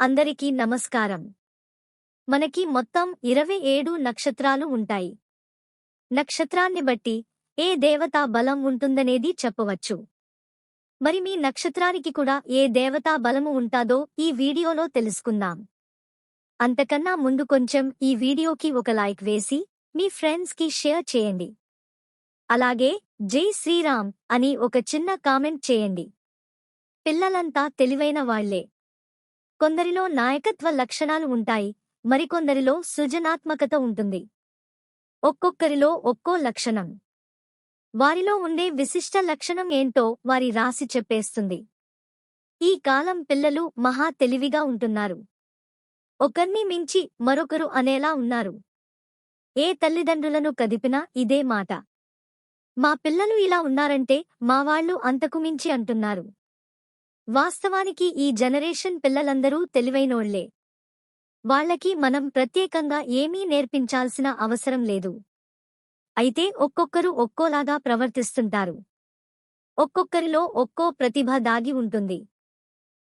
అందరికీ నమస్కారం. మనకి మొత్తం ఇరవై ఏడు నక్షత్రాలు ఉంటాయి. నక్షత్రాన్ని బట్టి ఏ దేవతా బలం ఉంటుందనేది చెప్పవచ్చు. మరి మీ నక్షత్రానికి కూడా ఏ దేవతా బలము ఉంటాదో ఈ వీడియోలో తెలుసుకుందాం. అంతకన్నా ముందు కొంచెం ఈ వీడియోకి ఒక లైక్ వేసి మీ ఫ్రెండ్స్కి షేర్ చేయండి. అలాగే జై శ్రీరామ్ అని ఒక చిన్న కామెంట్ చేయండి. పిల్లలంతా తెలివైన వాళ్ళే. కొందరిలో నాయకత్వ లక్షణాలు ఉంటాయి మరికొందరిలో సృజనాత్మకత ఉంటుంది. ఒక్కొక్కరిలో ఒక్కో లక్షణం. వారిలో ఉండే విశిష్ట లక్షణం ఏంటో వారి రాసి చెప్పేస్తుంది. ఈ కాలం పిల్లలు మహా తెలివిగా ఉంటున్నారు. ఒకర్ని మించి మరొకరు అనేలా ఉన్నారు. ఏ తల్లిదండ్రులను కదిపినా ఇదే మాట. మా పిల్లలు ఇలా ఉన్నారంటే మావాళ్ళు అంతకు మించి అంటున్నారు. వాస్తవానికి ఈ జనరేషన్ పిల్లలందరూ తెలివైనోళ్ళే. వాళ్ళకి మనం ప్రత్యేకంగా ఏమీ నేర్పించాల్సిన అవసరం లేదు. అయితే ఒక్కొక్కరు ఒక్కోలాగా ప్రవర్తిస్తుంటారు. ఒక్కొక్కరిలో ఒక్కో ప్రతిభ దాగి ఉంటుంది.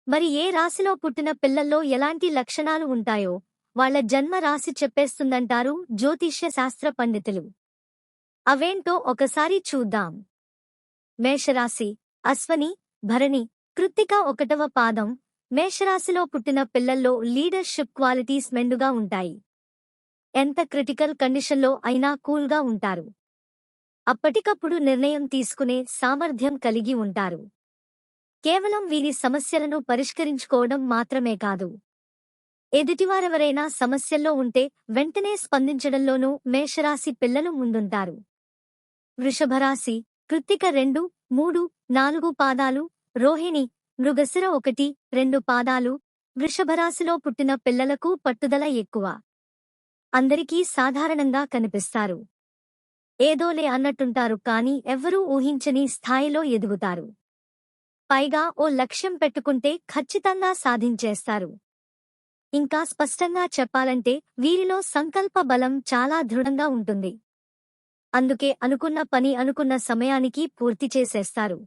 మరి ఏ రాశిలో పుట్టిన పిల్లల్లో ఎలాంటి లక్షణాలు ఉంటాయో వాళ్ళ జన్మ రాశి చెప్పేస్తుందంటారు జ్యోతిష్య శాస్త్ర పండితులు. అవేంటో ఒకసారి చూద్దాం. మేషరాశి అశ్వని భరణి కృత్తిక ఒకటవ పాదం. మేషరాశిలో పుట్టిన పిల్లల్లో లీడర్షిప్ క్వాలిటీస్ మెండుగా ఉంటాయి. ఎంత క్రిటికల్ కండిషన్లో అయినా కూల్గా ఉంటారు. అప్పటికప్పుడు నిర్ణయం తీసుకునే సామర్థ్యం కలిగి ఉంటారు. కేవలం వీరి సమస్యలను పరిష్కరించుకోవడం మాత్రమే కాదు. ఎదుటివారెవరైనా సమస్యల్లో ఉంటే వెంటనే స్పందించడంలోనూ మేషరాశి పిల్లలు ముందుంటారు. వృషభరాశి కృత్తిక రెండు మూడు నాలుగు పాదాలు రోహిణి మృగశిర ఒకటి రెండు పాదాలు వృషభరాశిలో పుట్టిన పిల్లలకు పట్టుదల ఎక్కువ. అందరికీ సాధారణంగా కనిపిస్తారు. ఏదోలే అన్నట్టుంటారు కాని ఎవ్వరూ ఊహించని స్థాయిలో ఎదుగుతారు. పైగా ఓ లక్ష్యం పెట్టుకుంటే ఖచ్చితంగా సాధించేస్తారు. ఇంకా స్పష్టంగా చెప్పాలంటే వీరిలో సంకల్ప బలం చాలా దృఢంగా ఉంటుంది. అందుకే అనుకున్న పని అనుకున్న సమయానికి పూర్తి చేసేస్తారు.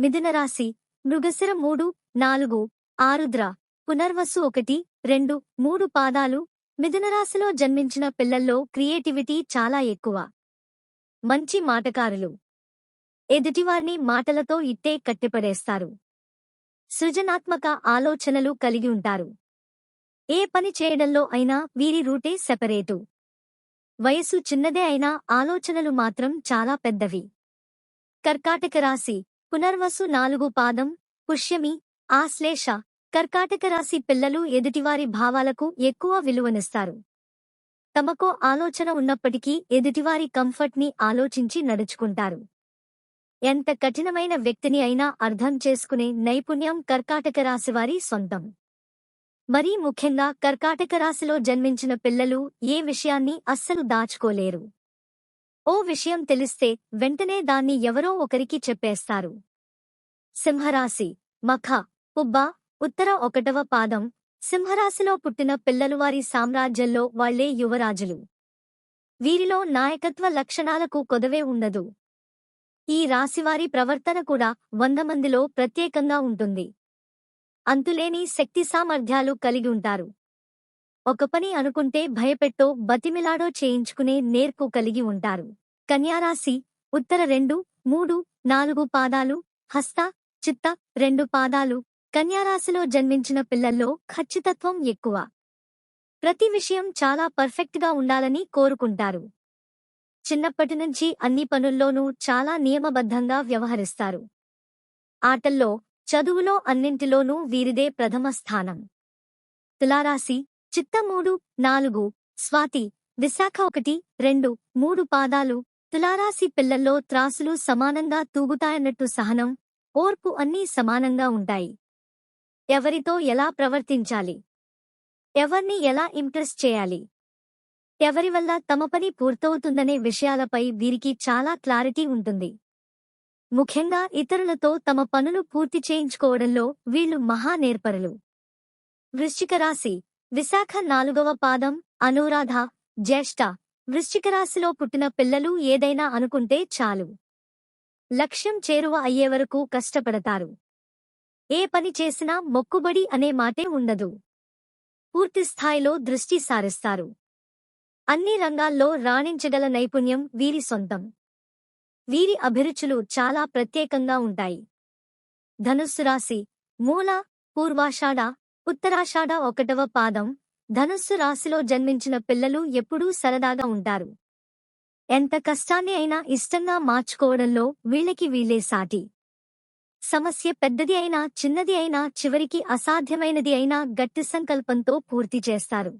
మిథునరాశి మృగశిర మూడు నాలుగు ఆరుద్ర పునర్వసు ఒకటి రెండు మూడు పాదాలు మిథునరాశిలో జన్మించిన పిల్లల్లో క్రియేటివిటీ చాలా ఎక్కువ. మంచి మాటకారులు. ఎదుటివారిని మాటలతో ఇట్టే కట్టిపడేస్తారు. సృజనాత్మక ఆలోచనలు కలిగి ఉంటారు. ఏ పని చేయడంలో అయినా వీరి రూటే సెపరేటు. వయసు చిన్నదే అయినా ఆలోచనలు మాత్రం చాలా పెద్దవి. కర్కాటక రాశి పునర్వసు నాలుగు పాదం పుష్యమి ఆశ్లేష కర్కాటక రాశి పిల్లలు ఎదుటివారి భావాలకు ఎక్కువ విలువనిస్తారు. తమకో ఆలోచన ఉన్నప్పటికీ ఎదుటివారి కంఫర్ట్ని ఆలోచించి నడుచుకుంటారు. ఎంత కఠినమైన వ్యక్తిని అయినా అర్థం చేసుకునే నైపుణ్యం కర్కాటక రాశివారి సొంతం. మరీ ముఖ్యంగా కర్కాటక రాశిలో జన్మించిన పిల్లలు ఏ విషయాన్ని అస్సలు దాచుకోలేరు. ఓ విషయం తెలిస్తే వెంటనే దాన్ని ఎవరో ఒకరికి చెప్పేస్తారు. సింహరాశి మఖ పుబ్బ ఉత్తర ఒకటవ పాదం సింహరాశిలో పుట్టిన పిల్లలు వారి సామ్రాజ్యంలో వాళ్ళే యువరాజులు. వీరిలో నాయకత్వ లక్షణాలకు కొదవే ఉండదు. ఈ రాశివారి ప్రవర్తన కూడా వంద మందిలో ప్రత్యేకంగా ఉంటుంది. అంతులేని శక్తి సామర్థ్యాలు కలిగి ఉంటారు. ఒక పని అనుకుంటే భయపెట్టో బతిమిలాడో చేయించుకునే నేర్పు కలిగి ఉంటారు. కన్యారాశి ఉత్తర రెండు మూడు నాలుగు పాదాలు హస్త చిత్త రెండు పాదాలు. కన్యారాశిలో జన్మించిన పిల్లల్లో ఖచ్చితత్వం ఎక్కువ. ప్రతి విషయం చాలా పర్ఫెక్ట్గా ఉండాలని కోరుకుంటారు. చిన్నప్పటి నుంచి అన్ని పనుల్లోనూ చాలా నియమబద్ధంగా వ్యవహరిస్తారు. ఆటల్లో చదువులో అన్నింటిలోనూ వీరిదే ప్రథమ స్థానం. తులారాశి చిత్త మూడు నాలుగు స్వాతి విశాఖ ఒకటి రెండు మూడు పాదాలు తులారాశి పిల్లల్లో త్రాసులు సమానంగా తూగుతాయన్నట్టు సహనం ఓర్పు అన్నీ సమానంగా ఉంటాయి. ఎవరితో ఎలా ప్రవర్తించాలి? ఎవర్ని ఎలా ఇంప్రెస్ చేయాలి? ఎవరి వల్ల తమ పని పూర్తవుతుందనే విషయాలపై వీరికి చాలా క్లారిటీ ఉంటుంది. ముఖ్యంగా ఇతరులతో తమ పనులు పూర్తి చేయించుకోవడంలో వీళ్ళు మహానేర్పరులు వృశ్చిక రాశి విశాఖ నాలుగవ పాదం అనురాధ జ్యేష్ఠ. వృశ్చిక రాశిలో పుట్టిన పిల్లలు ఏదైనా అనుకుంటే చాలు. లక్ష్యం చేరువ అయ్యేవరకు కష్టపడతారు. ఏ పని చేసినా మొక్కుబడి అనే మాటే ఉండదు. పూర్తిస్థాయిలో దృష్టి సారిస్తారు. అన్ని రంగాల్లో రాణించగల నైపుణ్యం వీరి సొంతం. వీరి అభిరుచులు చాలా ప్రత్యేకంగా ఉంటాయి. ధనుస్సు రాశి మూల పూర్వాషాఢ ఉత్తరాషాఢ ఒకటవ పాదం. ధనుస్సు రాశిలో జన్మించిన పిల్లలు ఎప్పుడూ సరదాగా ఉంటారు. ఎంత కష్టాన్ని అయినా ఇష్టంగా మార్చుకోవడంలో వీళ్ళకి వీళ్ళే సాటి. సమస్య పెద్దది అయినా చిన్నది అయినా చివరికి అసాధ్యమైనది అయినా గట్టి సంకల్పంతో పూర్తి చేస్తారు.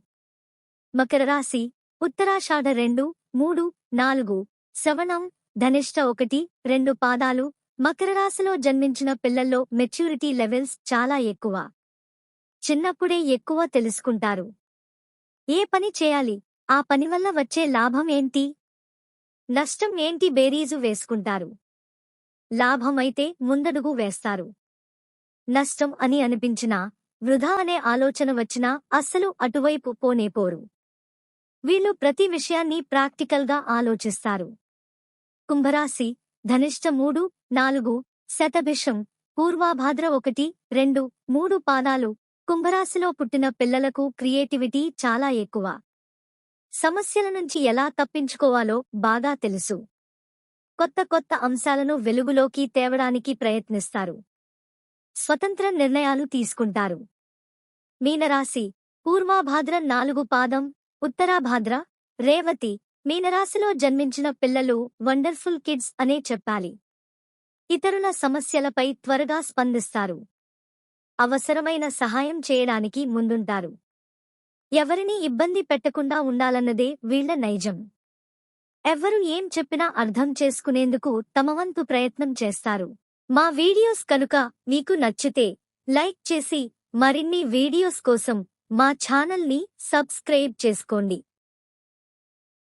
మకర రాశి ఉత్తరాషాఢ రెండు మూడు నాలుగు శ్రవణం ధనిష్ట ఒకటి రెండు పాదాలు. మకర రాశిలో జన్మించిన పిల్లల్లో మెచ్యూరిటీ లెవెల్స్ చాలా ఎక్కువ. చిన్నప్పుడే ఎక్కువ తెలుసుకుంటారు. ఏ పని చేయాలి? ఆ పని వల్ల వచ్చే లాభం ఏంటి? నష్టం ఏంటి? బేరీజు వేసుకుంటారు. లాభమైతే ముందడుగు వేస్తారు. నష్టం అని అనిపించినా వృధా అనే ఆలోచన వచ్చినా అస్సలు అటువైపు పోనేపోరు వీళ్ళు ప్రతి విషయాన్ని ప్రాక్టికల్గా ఆలోచిస్తారు. కుంభరాశి ధనిష్ట మూడు నాలుగు శతభిషం పూర్వాభాద్ర ఒకటి రెండు మూడు పాదాలు కుంభరాశిలో పుట్టిన పిల్లలకు క్రియేటివిటీ చాలా ఎక్కువ. సమస్యల నుంచి ఎలా తప్పించుకోవాలో బాగా తెలుసు. కొత్త కొత్త అంశాలను వెలుగులోకి తేవడానికి ప్రయత్నిస్తారు. స్వతంత్ర నిర్ణయాలు తీసుకుంటారు. మీనరాశి పూర్వాభాద్ర నాలుగు పాదం ఉత్తరాభాద్ర రేవతి మీనరాశిలో జన్మించిన పిల్లలు వండర్ఫుల్ కిడ్స్ అనే చెప్పాలి. ఇతరుల సమస్యలపై త్వరగా స్పందిస్తారు. అవసరమైన సహాయం చేయడానికి ముందుంటారు. ఎవరిని ఇబ్బంది పెట్టకుండా ఉండాలన్నదే వీళ్ళ నైజం. ఎవ్వరు ఏం చెప్పినా అర్థం చేసుకునేందుకు తమవంతు ప్రయత్నం చేస్తారు. మా వీడియోస్ కనుక మీకు నచ్చితే లైక్ చేసి మరిన్ని వీడియోస్ కోసం మా ఛానల్ని సబ్స్క్రైబ్ చేసుకోండి.